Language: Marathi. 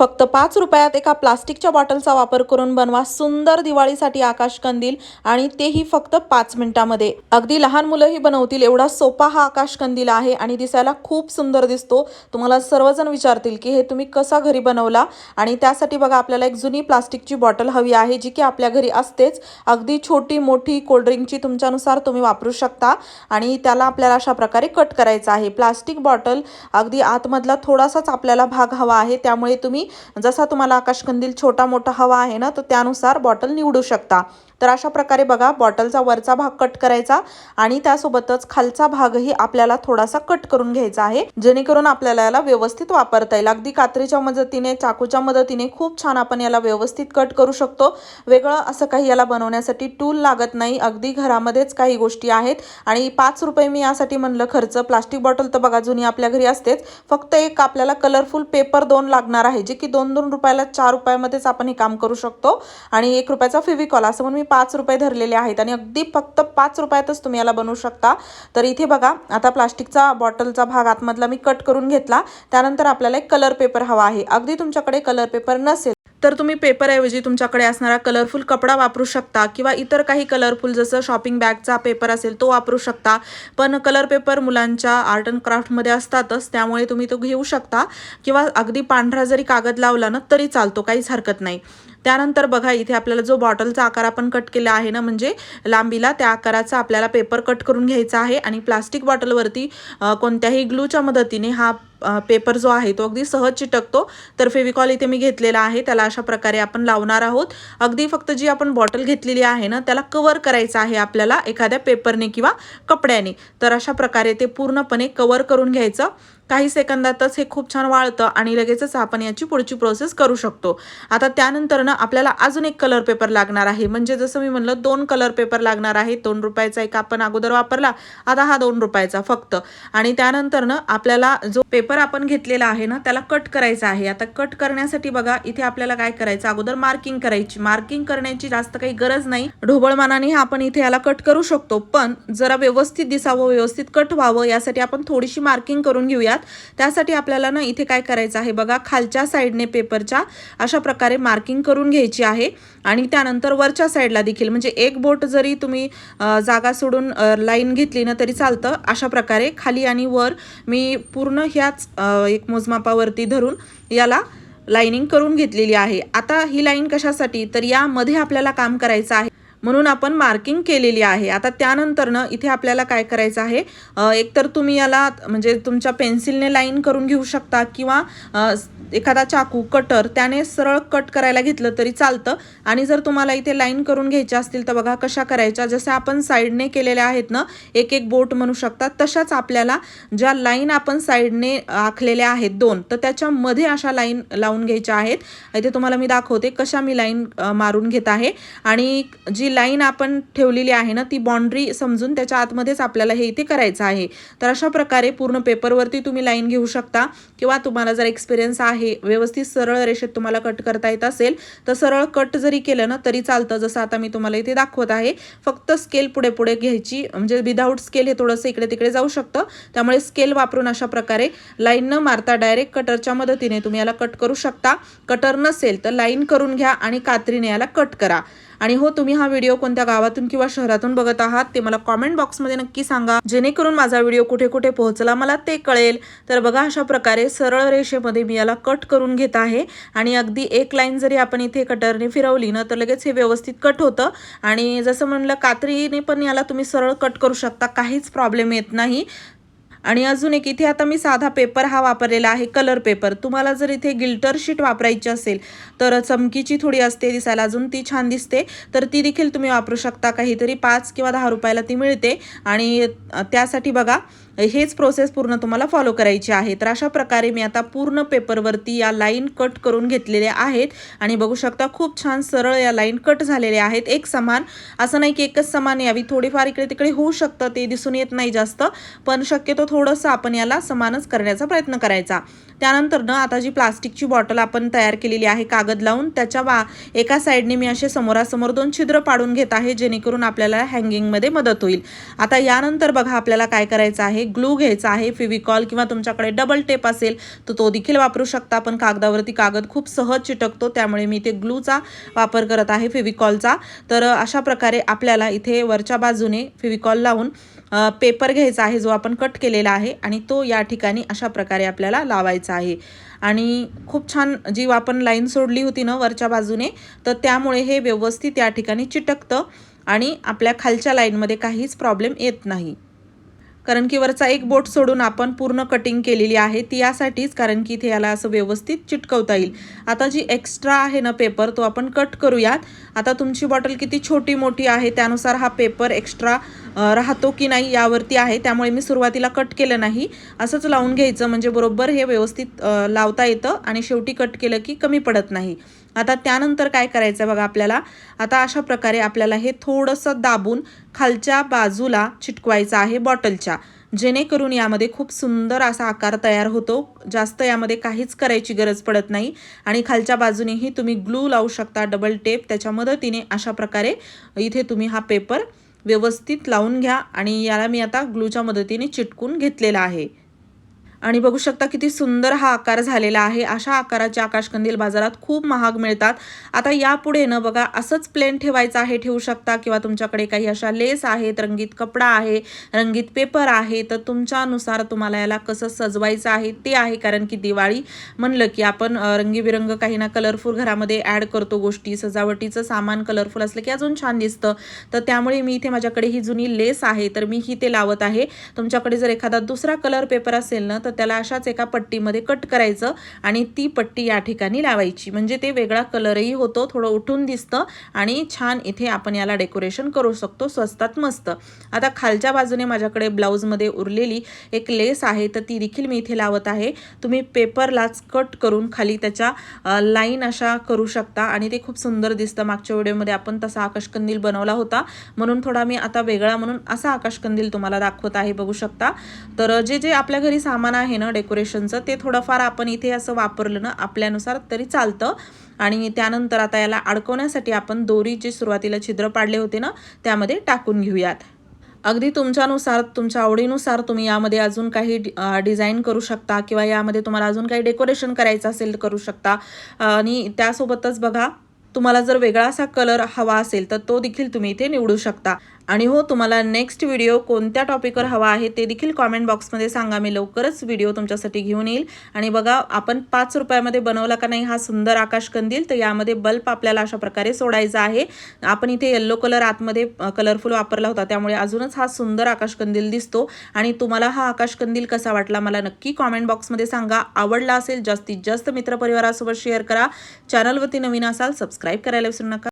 फक्त पाच रुपयात एका प्लास्टिकच्या बॉटलचा वापर करून बनवा सुंदर दिवाळीसाठी आकाश कंदील आणि तेही फक्त पाच मिनिटामध्ये. अगदी लहान मुलंही बनवतील एवढा सोपा हा आकाश कंदील आहे आणि दिसायला खूप सुंदर दिसतो. तुम्हाला सर्वजण विचारतील की हे तुम्ही कसा घरी बनवला? आणि त्यासाठी बघा आपल्याला एक जुनी प्लास्टिकची बॉटल हवी आहे जी की आपल्या घरी असतेच. अगदी छोटी मोठी कोल्ड्रिंकची तुमच्यानुसार तुम्ही वापरू शकता आणि त्याला आपल्याला अशा प्रकारे कट करायचं आहे. प्लास्टिक बॉटल अगदी आतमधला थोडासाच आपल्याला भाग हवा आहे त्यामुळे तुम्ही जसा तुम्हाला आकाशकंदील छोटा मोठा हवा आहे ना तर त्यानुसार बॉटल निवडू शकता. तर अशा प्रकारे बघा बॉटलचा वरचा भाग कट करायचा आणि त्यासोबतच खालचा भागही आपल्याला थोडासा कट करून घ्यायचा आहे जेणेकरून आपल्याला याला व्यवस्थित वापरता येईल. अगदी कात्रीच्या मदतीने चाकूच्या मदतीने खूप छान आपण याला व्यवस्थित कट करू शकतो. वेगळं असं काही याला बनवण्यासाठी टूल लागत नाही. अगदी घरामध्येच काही गोष्टी आहेत आणि पाच रुपये मी यासाठी म्हणलं खर्च. प्लास्टिक बॉटल तर बघा जुनी आपल्या घरी असतेच. फक्त एक आपल्याला कलरफुल पेपर दोन लागणार आहे जे की दोन दोन रुपयाला चार रुपयामध्येच आपण हे काम करू शकतो. आणि एक रुपयाचा फेविकॉल असं म्हणून मी पाच रुपये धरलेले आहेत आणि अगदी फक्त पाच रुपयातच तुम्ही याला बनवू शकता. तर इथे बघा आता प्लास्टिकचा बॉटलचा भाग आतमधला मी कट करून घेतला. त्यानंतर आपल्याला एक कलर पेपर हवा आहे. अगदी तुमच्याकडे कलर पेपर नसेल तर तुम्ही पेपरऐवजी तुमच्याकडे असणारा कलरफुल कपडा वापरू शकता किंवा इतर काही कलरफुल जसं शॉपिंग बॅगचा पेपर असेल तो वापरू शकता. पण कलर पेपर मुलांच्या आर्ट अँड क्राफ्टमध्ये असतातच त्यामुळे तुम्ही तो घेऊ शकता. किंवा अगदी पांढरा जरी कागद लावला ना तरी चालतो काहीच हरकत नाही. त्यानंतर बघा इथे आपल्याला जो बॉटलचा आकार आपण कट केला आहे ना म्हणजे लांबीला त्या आकाराचा आपल्याला पेपर कट करून घ्यायचा आहे. आणि प्लास्टिक बॉटलवरती कोणत्याही ग्लूच्या मदतीने हा पेपर जो आहे तो अगदी सहज चिटकतो. तर फेविकॉल इथे मी घेतलेला आहे. त्याला अशा प्रकारे आपण लावणार आहोत. अगदी फक्त जी आपण बॉटल घेतलेली आहे ना त्याला कवर करायचं आहे आपल्याला एखाद्या पेपरने किंवा कपड्याने. तर अशा प्रकारे ते पूर्णपणे कवर करून घ्यायचं. काही सेकंदातच हे खूप छान वाळतं आणि लगेचच आपण याची पुढची प्रोसेस करू शकतो. आता त्यानंतर ना आपल्याला अजून एक कलर पेपर लागणार आहे. म्हणजे जसं मी म्हणलं दोन कलर पेपर लागणार आहे. दोन रुपयाचा एक आपण अगोदर वापरला आता हा दोन रुपयाचा फक्त. आणि त्यानंतर ना आपल्याला जो पेपर आपण घेतलेला आहे ना त्याला कट करायचा आहे. आता कट करण्यासाठी बघा इथे आपल्याला काय करायचं? अगोदर मार्किंग करायची. मार्किंग करण्याची जास्त काही गरज नाही. ढोबळमानाने आपण इथे याला कट करू शकतो. पण जरा व्यवस्थित दिसावं व्यवस्थित कट व्हावं यासाठी आपण थोडीशी मार्किंग करून घेऊयात. त्यासाठी आपल्याला ना इथे काय करायचं आहे बघा खालच्या साईडने पेपरच्या अशा प्रकारे मार्किंग करून घ्यायची आहे. आणि त्यानंतर वरच्या साईडला देखील म्हणजे एक बोट जरी तुम्ही जागा सोडून लाईन घेतली ना तरी चालतं. अशा प्रकारे खाली आणि वर मी पूर्ण ह्याच एक मोजमापावरती धरून याला लाईनिंग करून घेतलेली आहे. आता ही लाईन कशासाठी? तर यामध्ये आपल्याला काम करायचं आहे. म्हणून आपण मार्किंग केलेली आहे. आता त्यानंतरनं इथे आपल्याला काय करायचं आहे? एकतर तुम्ही याला म्हणजे तुमच्या पेन्सिलने लाईन करून घेऊ शकता किंवा एखादा चाकू कटर त्याने सरळ कट करायला घेतलं तरी चालतं. आणि जर तुम्हाला इथे लाईन करून घ्यायच्या असतील तर बघा कशा करायच्या. जसं आपण साईडने केलेल्या आहेत ना एक एक बोट म्हणू शकता तशाच आपल्याला ज्या लाईन आपण साईडने आखलेल्या आहेत दोन तर त्याच्यामध्ये अशा लाईन लावून घ्यायच्या आहेत. इथे तुम्हाला मी दाखवते कशा मी लाईन मारून घेत आहे. आणि जी लाईन आपण ठेवलेली आहे ना ती बाउंड्री समजून त्याच्या आतमध्येच आपल्याला हे इथे करायचं आहे. तर अशा प्रकारे पूर्ण पेपरवरती तुम्ही लाईन घेऊ शकता. किंवा तुम्हाला जर एक्सपिरियन्स आहे व्यवस्थित सरळ रेषेत तुम्हाला कट करता येत असेल तर सरळ कट जरी केलं ना तरी चालतं. जसं आता मी तुम्हाला इथे दाखवत आहे फक्त स्केल पुढे पुढे घ्यायची. म्हणजे विदाऊट स्केल हे थोडंसं इकडे तिकडे जाऊ शकतं. त्यामुळे स्केल वापरून अशा प्रकारे लाईन न मारता डायरेक्ट कटरच्या मदतीने तुम्ही याला कट करू शकता. कटर नसेल तर लाईन करून घ्या आणि कात्रीने याला कट करा. आणि हो तुम्ही हा व्हिडिओ कोणत्या गावातून किंवा शहरातून बघत आहात ते मला कॉमेंट बॉक्समध्ये नक्की सांगा. जेणेकरून माझा व्हिडिओ कुठे कुठे पोहोचला मला ते कळेल. तर बघा अशा प्रकारे सरळ रेषेमध्ये मी याला कट करून घेत आहे. आणि अगदी एक लाईन जरी आपण इथे कटरने फिरवली ना तर लगेच हे व्यवस्थित कट होतं. आणि जसं म्हणलं कात्रीने पण याला तुम्ही सरळ कट करू शकता काहीच प्रॉब्लेम येत नाही. आणि अजून एक इथे आता मी साधा पेपर हा वापरलेला आहे कलर पेपर तुम्हाला जर इथे गिल्टर शीट वापरायची असेल तर चमकीची थोडी असते दिसायला अजून ती छान दिसते. तर ती देखील तुम्ही वापरू शकता काहीतरी पाच किंवा दहा रुपयाला ती मिळते. आणि त्यासाठी बघा हेच प्रोसेस पूर्ण तुम्हाला फॉलो करायची आहे. तर अशा प्रकारे मी आता पूर्ण पेपरवरती या लाईन कट करून घेतलेल्या आहेत. आणि बघू शकता खूप छान सरळ या लाईन कट झालेल्या आहेत. एक समान असं नाही की एकच समान यावी. थोडीफार इकडे तिकडे होऊ शकतं ते दिसून येत नाही जास्त. पण शक्यतो थोडंसं आपण याला समानच करण्याचा प्रयत्न करायचा. त्यानंतर ना आता जी प्लास्टिकची बॉटल आपण तयार केलेली आहे कागद लावून त्याच्या वा एका साईडने मी असे समोरासमोर दोन छिद्र पाडून घेत आहे जेणेकरून आपल्याला हँगिंगमध्ये मदत होईल. आता यानंतर बघा आपल्याला काय करायचं आहे? ग्लू घ्यायचा आहे फेविकॉल किंवा तुमच्याकडे डबल टेप असेल तर तो देखील वापरू शकता. पण कागदावरती कागद खूप सहज चिटकतो त्यामुळे मी इथे ग्लूचा वापर करत आहे फेविकॉलचा तर अशा प्रकारे आपल्याला इथे वरच्या बाजूने फेविकॉल लावून पेपर घ्यायचा आहे जो आपण कट केलेला आहे आणि तो या ठिकाणी अशा प्रकारे आपल्याला लावायचा आहे. आणि खूप छान जी आपण लाईन सोडली होती ना वरच्या बाजूने तर त्यामुळे हे व्यवस्थित या ठिकाणी चिटकतं आणि आपल्या खालच्या लाईनमध्ये काहीच प्रॉब्लेम येत नाही. कारण की वरचा एक बोट सोडून आपण पूर्ण कटिंग केलेली आहे ती यासाठीच कारण की इथे याला असं व्यवस्थित चिटकवता येईल. आता जी एक्स्ट्रा आहे ना पेपर तो आपण कट करूयात. आता तुमची बॉटल किती छोटी मोठी आहे त्यानुसार हा पेपर एक्स्ट्रा राहतो की नाही यावरती आहे. त्यामुळे मी सुरुवातीला कट केलं नाही. असंच लावून घ्यायचं म्हणजे बरोबर हे व्यवस्थित लावता येतं आणि शेवटी कट केलं की कमी पडत नाही. आता त्यानंतर काय करायचं बघा आपल्याला? आता अशा प्रकारे आपल्याला हे थोडंसं दाबून खालच्या बाजूला चिटकवायचं आहे बॉटलच्या. जेणेकरून यामध्ये खूप सुंदर असा आकार तयार होतो. जास्त यामध्ये काहीच करायची गरज पडत नाही. आणि खालच्या बाजूनेही तुम्ही ग्लू लावू शकता डबल टेप. त्याच्या मदतीने अशा प्रकारे इथे तुम्ही हा पेपर व्यवस्थित लावून घ्या. आणि याला मी आता ग्लूच्या मदतीने चिटकून घेतलेला आहे. आणि बघू शकता किती सुंदर हा आकार झालेला आहे. अशा आकाराचे आकाशकंदील बाजारात खूप महाग मिळतात. आता यापुढे न बघा असंच प्लेन ठेवायचं आहे ठेवू शकता. किंवा तुमच्याकडे काही अशा लेस आहेत रंगीत कपडा आहे रंगीत पेपर आहे तर तुमच्यानुसार तुम्हाला याला कसं सजवायचं आहे ते आहे. कारण की दिवाळी म्हणलं की आपण रंगीबिरंग काही ना कलरफुल घरामध्ये ॲड करतो गोष्टी. सजावटीचं सामान कलरफुल असलं की अजून छान दिसतं. तर त्यामुळे मी इथे माझ्याकडे ही जुनी लेस आहे तर मी ही ते लावत आहे. तुमच्याकडे जर एखादा दुसरा कलर पेपर असेल ना तर तर त्याला अशाच एका पट्टीमध्ये कट करायचं आणि ती पट्टी या ठिकाणी लावायची. म्हणजे ते वेगळा कलरही होतो थोडं उठून दिसतं आणि छान इथे आपण याला डेकोरेशन करू शकतो स्वस्तात मस्त. आता खालच्या बाजूने माझ्याकडे ब्लाऊजमध्ये उरलेली एक लेस आहे तर ती देखील मी इथे लावत आहे. तुम्ही पेपरलाच कट करून खाली त्याच्या लाईन अशा करू शकता आणि ते खूप सुंदर दिसतं. मागच्या व्हिडिओमध्ये आपण तसा आकाशकंदील बनवला होता. म्हणून थोडा मी आता वेगळा म्हणून असा आकाशकंदील तुम्हाला दाखवत आहे बघू शकता. तर जे जे आपल्या घरी सामान आहे ना डेकोरेशनचं ते थोडंफार आपण इथे असं वापरलं ना आपल्यानुसार तरी चालतं. आणि त्यानंतर आता याला अडकवण्यासाठी आपण दोरी जे सुरुवातीला छिद्र पाडले होते ना त्यामध्ये टाकून घेऊयात. अगदी तुमच्यानुसार तुमच्या आवडीनुसार तुम्ही यामध्ये अजून काही डिझाईन करू शकता किंवा यामध्ये तुम्हाला अजून काही डेकोरेशन करायचं असेल करू शकता. आणि त्यासोबतच बघा तुम्हाला जर वेगळा असा कलर हवा असेल तर तो देखील तुम्ही इथे निवडू शकता. आणि हो तुम्हाला नेक्स्ट व्हिडिओ कोणत्या टॉपिकवर हवा आहे ते देखील कॉमेंट बॉक्समध्ये सांगा. मी लवकरच व्हिडिओ तुमच्यासाठी घेऊन येईल. आणि बघा आपण पाच रुपयामध्ये बनवला का नाही हा सुंदर आकाशकंदील तर यामध्ये बल्ब आपल्याला अशा प्रकारे सोडायचा आहे. आपण इथे येल्लो कलर आतमध्ये कलरफुल वापरला होता त्यामुळे अजूनच हा सुंदर आकाशकंदील दिसतो. आणि तुम्हाला हा आकाशकंदील कसा वाटला मला नक्की कॉमेंट बॉक्समध्ये सांगा. आवडला असेल जास्तीत जास्त मित्रपरिवारासोबत शेअर करा. चॅनलवरती नवीन असाल सबस्क्राईब करायला विसरू नका.